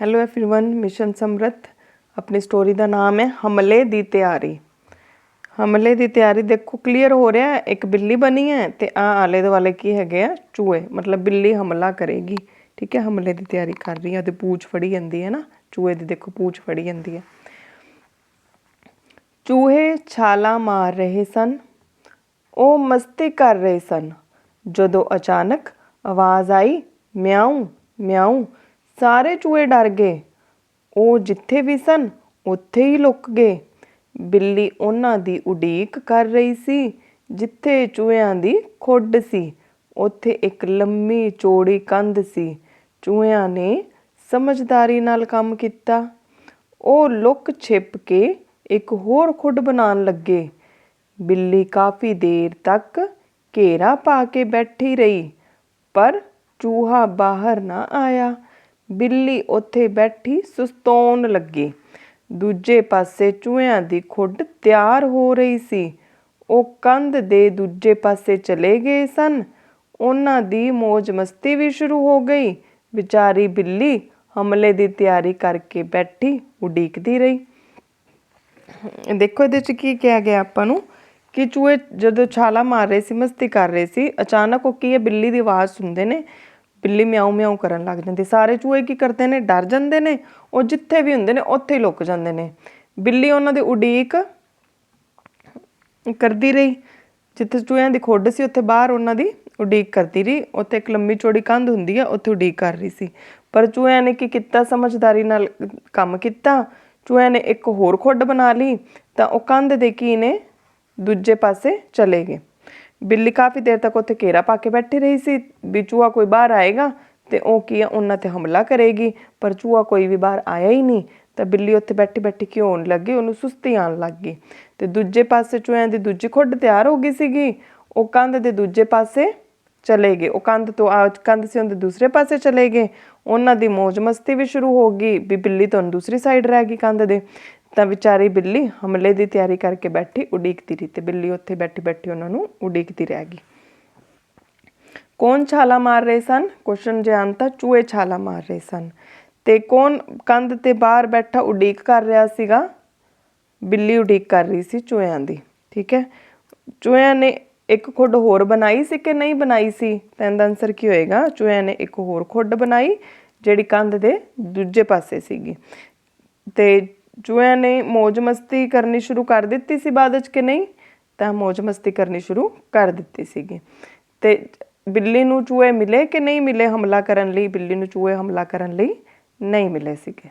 Hello everyone mission ਸਮਰਥ ਆਪਣੀ story ਦਾ ਨਾਮ ਹੈ ਹਮਲੇ ਦੀ ਤਿਆਰੀ ਹਮਲੇ ਦੀ ਤਿਆਰੀ ਦੇਖੋ ਕਲੀਅਰ ਹੋ ਰਿਹਾ ਹੈ ਇੱਕ ਬਿੱਲੀ ਬਣੀ ਹੈ ਤੇ ਆ ਆਲੇ ਦੁਆਲੇ ਕੀ ਹੈਗੇ ਆ ਚੂਹੇ ਮਤਲਬ ਬਿੱਲੀ ਹਮਲਾ ਕਰੇਗੀ ਠੀਕ ਹੈ ਹਮਲੇ ਦੀ ਤਿਆਰੀ ਕਰ ਰਹੀ ਹੈ ਤੇ ਪੂਛ ਫੜੀ ਜਾਂਦੀ ਹੈ ਨਾ ਚੂਹੇ ਦੀ ਦੇਖੋ ਪੂਛ ਫੜੀ ਜਾਂਦੀ ਹੈ ਚੂਹੇ ਛਾਲਾ ਮਾਰ ਰਹੇ ਸਨ ਉਹ ਮਸਤੀ ਕਰ ਰਹੇ ਸਨ ਜਦੋਂ ਅਚਾਨਕ ਆਵਾਜ਼ ਆਈ ਮਿਆਉਂ ਮਿਆਉਂ ਸਾਰੇ ਚੂਹੇ ਡਰ ਗਏ। ਉਹ ਜਿੱਥੇ ਵੀ ਸਨ, ਉੱਥੇ ਹੀ ਲੁਕ ਗਏ। ਬਿੱਲੀ ਉਹਨਾਂ ਦੀ ਉਡੀਕ ਕਰ ਰਹੀ ਸੀ, ਜਿੱਥੇ ਚੂਹਿਆਂ ਦੀ ਖੁੱਡ ਸੀ। ਉੱਥੇ ਇੱਕ ਲੰਮੀ ਚੌੜੀ ਕੰਧ ਸੀ। ਚੂਹਿਆਂ ਨੇ ਸਮਝਦਾਰੀ ਨਾਲ ਕੰਮ ਕੀਤਾ। ਉਹ ਲੁਕ ਛਿਪ ਕੇ ਇੱਕ ਹੋਰ ਖੁੱਡ ਬਣਾਉਣ ਲੱਗੇ। ਬਿੱਲੀ ਕਾਫੀ ਦੇਰ ਤੱਕ ਘੇਰਾ ਪਾ ਕੇ ਬੈਠੀ ਰਹੀ, ਪਰ ਚੂਹਾ ਬਾਹਰ ਨਾ ਆਇਆ। ਬਿੱਲੀ ਉੱਥੇ ਬੈਠੀ ਸੁਸਤੋਣ ਲੱਗੀ। ਦੂਜੇ ਪਾਸੇ ਚੂਹਿਆਂ ਦੀ ਖੁੱਡ ਤਿਆਰ ਹੋ ਰਹੀ ਸੀ। ਉਹ ਕੰਧ ਦੇ ਦੂਜੇ ਪਾਸੇ ਚਲੇ ਗਏ ਸਨ। ਉਹਨਾਂ ਦੀ ਮौज ਮਸਤੀ ਵੀ ਸ਼ੁਰੂ ਹੋ ਗਈ। ਵਿਚਾਰੀ ਬਿੱਲੀ ਹਮਲੇ ਦੀ ਤਿਆਰੀ ਕਰਕੇ ਬੈਠੀ ਉਡੀਕਦੀ ਰਹੀ। ਦੇਖੋ ਇਹਦੇ ਚ ਕੀ ਕਿਹਾ ਗਿਆ ਆਪਾਂ ਨੂੰ ਕਿ ਚੂਹੇ ਜਦੋਂ ਛਾਲਾ ਮਾਰ ਰਹੇ ਸੀ, ਮਸਤੀ ਕਰ ਰਹੇ ਸੀ, ਅਚਾਨਕ ਉਹ ਕੀ ਹੈ, ਬਿੱਲੀ ਦੀ ਆਵਾਜ਼ ਸੁਣਦੇ ਨੇ। ਬਿੱਲੀ ਮਿਆਉ ਮਿਆਉ ਕਰਨ ਲੱਗ ਜਾਂਦੀ। ਸਾਰੇ ਚੂਹੇ ਕੀ ਕਰਦੇ ਨੇ? ਡਰ ਜਾਂਦੇ ਨੇ? ਉਹ ਜਿੱਥੇ ਵੀ ਹੁੰਦੇ ਨੇ, ਉੱਥੇ ਹੀ ਲੁਕ ਜਾਂਦੇ ਨੇ। ਬਿੱਲੀ ਉਹਨਾਂ ਦੀ ਉਡੀਕ ਕਰਦੀ ਰਹੀ। ਜਿੱਥੇ ਚੂਹਿਆਂ ਦੀ ਖੁੱਡ ਸੀ, ਉੱਥੇ ਬਾਹਰ ਉਹਨਾਂ ਦੀ ਉਡੀਕ ਕਰਦੀ ਰਹੀ। ਉੱਥੇ ਇੱਕ ਲੰਮੀ ਚੌੜੀ ਕੰਧ ਹੁੰਦੀ ਹੈ ਉੱਥੇ ਉਡੀਕ ਕਰ ਰਹੀ ਸੀ। ਪਰ ਚੂਹਿਆਂ ਨੇ ਕੀ ਕੀਤਾ? ਸਮਝਦਾਰੀ ਨਾਲ ਕੰਮ ਕੀਤਾ। ਚੂਹਿਆਂ ਨੇ ਇੱਕ ਹੋਰ ਖੁੱਡ ਬਣਾ ਲਈ, ਤਾਂ ਉਹ ਕੰਧ ਦੇ ਕੀ ਨੇ? ਦੂਜੇ ਪਾਸੇ ਚਲੇ ਗਏ। ਬਿੱਲੀ ਕਾਫੀ ਦੇਰ ਤੱਕ ਉੱਥੇ ਘੇਰਾ ਪਾ ਕੇ ਬੈਠੀ ਰਹੀ ਸੀ ਵੀ ਚੂਹਾ ਕੋਈ ਬਾਹਰ ਆਏਗਾ ਤੇ ਉਹ ਕੀ ਆ, ਉਹਨਾਂ ਤੇ ਹਮਲਾ ਕਰੇਗੀ, ਪਰ ਚੂਹਾ ਕੋਈ ਵੀ ਬਾਹਰ ਆਇਆ ਹੀ ਨਹੀਂ। ਤਾਂ ਬਿੱਲੀ ਉੱਥੇ ਬੈਠੀ ਬੈਠੀ ਕੀ ਲੱਗੀ, ਉਹਨੂੰ ਸੁਸਤੀ ਆਣ ਲੱਗ ਗਈ। ਤੇ ਦੂਜੇ ਪਾਸੇ ਚੂਹਿਆਂ ਦੀ ਦੂਜੀ ਖੁੱਡ ਤਿਆਰ ਹੋ ਗਈ ਸੀਗੀ। ਉਹ ਕੰਧ ਦੇ ਦੂਜੇ ਪਾਸੇ ਚਲੇ ਗਏ। ਉਹ ਕੰਧ ਤੋਂ ਆ, ਕੰਧ ਸੀ, ਉਹਦੇ ਦੂਸਰੇ ਪਾਸੇ ਚਲੇ ਗਏ। ਉਹਨਾਂ ਦੀ ਮौज ਮਸਤੀ ਵੀ ਸ਼ੁਰੂ ਹੋ ਗਈ ਵੀ ਬਿੱਲੀ ਤੋਂ ਦੂਸਰੀ ਸਾਈਡ ਰਹਿ ਗਈ ਕੰਧ ਦੇ। ਤਾਂ ਵਿਚਾਰੀ ਬਿੱਲੀ ਹਮਲੇ ਦੀ ਤਿਆਰੀ ਕਰਕੇ ਬੈਠੀ, ਉਡੀਕਦੀ ਰਹੀ ਤੇ ਬਿੱਲੀ ਉੱਥੇ ਬੈਠੀ ਬੈਠੀ ਉਹਨਾਂ ਨੂੰ ਉਡੀਕਦੀ ਰਹਿ ਗਈ। ਕੌਣ ਛਾਲਾ ਮਾਰ ਰਹੇ ਸਨ? ਕੁਐਸਚਨ ਜੇ ਆਂਤਾ ਚੂਹੇ ਛਾਲਾ ਮਾਰ ਰਹੇ ਸਨ। ਤੇ ਕੌਣ ਕੰਧ ਤੇ ਬਾਹਰ ਬੈਠਾ ਉਡੀਕ ਕਰ ਰਿਹਾ ਸੀਗਾ? ਬਿੱਲੀ ਉਡੀਕ ਕਰ ਰਹੀ ਸੀ ਚੂਹਿਆਂ ਦੀ, ਠੀਕ ਹੈ? ਚੂਹਿਆਂ ਨੇ ਇੱਕ ਖੁੱਡ ਹੋਰ ਬਣਾਈ ਸੀ ਕਿ ਨਹੀਂ ਬਣਾਈ ਸੀ? ਤਾਂ ਇਹਦਾ ਆਨਸਰ ਕੀ ਹੋਏਗਾ? ਚੂਹਿਆਂ ਨੇ ਇੱਕ ਹੋਰ ਖੁੱਡ ਬਣਾਈ, ਜਿਹੜੀ ਕੰਧ ਦੇ ਦੂਜੇ ਪਾਸੇ ਸੀਗੀ। ਤੇ ਚੂਹਿਆਂ ਨੇ ਮौज ਮਸਤੀ ਕਰਨੀ ਸ਼ੁਰੂ ਕਰ ਦਿੱਤੀ ਸੀ ਬਾਅਦ ਵਿੱਚ ਕਿ ਨਹੀਂ? ਤਾਂ ਮौज ਮਸਤੀ ਕਰਨੀ ਸ਼ੁਰੂ ਕਰ ਦਿੱਤੀ ਸੀਗੀ। ਤੇ ਬਿੱਲੀ ਨੂੰ ਚੂਹੇ ਮਿਲੇ ਕਿ ਨਹੀਂ ਮਿਲੇ ਹਮਲਾ ਕਰਨ ਲਈ? ਬਿੱਲੀ ਨੂੰ ਚੂਹੇ ਹਮਲਾ ਕਰਨ ਲਈ ਨਹੀਂ ਮਿਲੇ ਸੀਗੇ।